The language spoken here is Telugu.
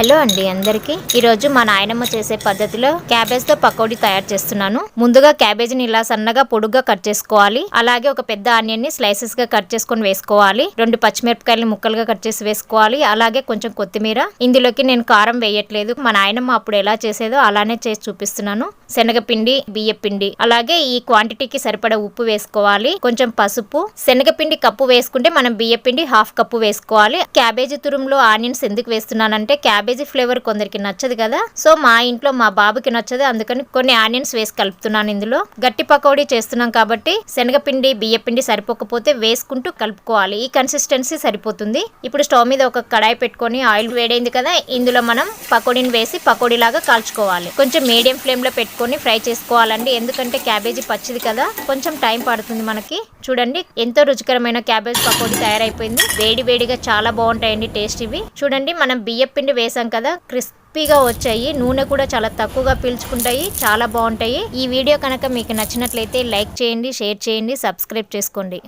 హలో అండి అందరికి. ఈ రోజు మా నాయనమ్మ చేసే పద్ధతిలో క్యాబేజ్తో పకోడీ తయారు చేస్తున్నాను. ముందుగా క్యాబేజీని ఇలా సన్నగా పొడుగ్గా కట్ చేసుకోవాలి. అలాగే ఒక పెద్ద ఆనియన్ని స్లైసెస్గా కట్ చేసుకొని వేసుకోవాలి. రెండు పచ్చిమిరపకాయలు ముక్కలుగా కట్ చేసి వేసుకోవాలి. అలాగే కొంచెం కొత్తిమీర. ఇందులోకి నేను కారం వేయట్లేదు. మా నాయనమ్మ అప్పుడు ఎలా చేసేదో అలానే చేసి చూపిస్తున్నాను. శనగపిండి బియ్యపిండి. అలాగే ఈ క్వాంటిటీకి సరిపడా ఉప్పు వేసుకోవాలి. కొంచెం పసుపు. శనగపిండి కప్పు వేసుకుంటే మనం బియ్యపిండి హాఫ్ కప్పు వేసుకోవాలి. క్యాబేజీ తురుములో ఆనియన్స్ ఎందుకు వేస్తున్నానంటే క్యాబేజ్ ఫ్లేవర్ కొందరికి నచ్చదు కదా. సో మా ఇంట్లో మా బాబుకి నచ్చదు. అందుకని కొన్ని ఆనియన్స్ వేసి కలుపుతున్నాను ఇందులో. గట్టి పకోడీ చేస్తున్నాం కాబట్టి శనగపిండి బియ్య పిండి సరిపోకపోతే వేసుకుంటూ కలుపుకోవాలి. ఈ కన్సిస్టెన్సీ సరిపోతుంది. ఇప్పుడు స్టవ్ మీద ఒక కడాయి పెట్టుకొని ఆయిల్ వేడైంది కదా ఇందులో మనం పకోడీని వేసి పకోడీ లాగా కాల్చుకోవాలి. కొంచెం మీడియం ఫ్లేమ్లో పెట్టుకొని ఫ్రై చేసుకోవాలండి. ఎందుకంటే క్యాబేజీ పచ్చిది కదా. కొంచెం టైం పడుతుంది మనకి. చూడండి ఎంతో రుచికరమైన క్యాబేజ్ పకోడీ తయారైపోయింది. వేడి వేడిగా చాలా బాగుంటాయండి టేస్ట్ ఇవి. చూడండి మనం బియ్య పిండి వేసాం కదా క్రిస్పీగా వచ్చాయి. నూనె కూడా చాలా తక్కువగా పీల్చుకుంటాయి. చాలా బాగుంటాయి. ఈ వీడియో కనుక మీకు నచ్చినట్లయితే లైక్ చేయండి షేర్ చేయండి సబ్స్క్రైబ్ చేసుకోండి.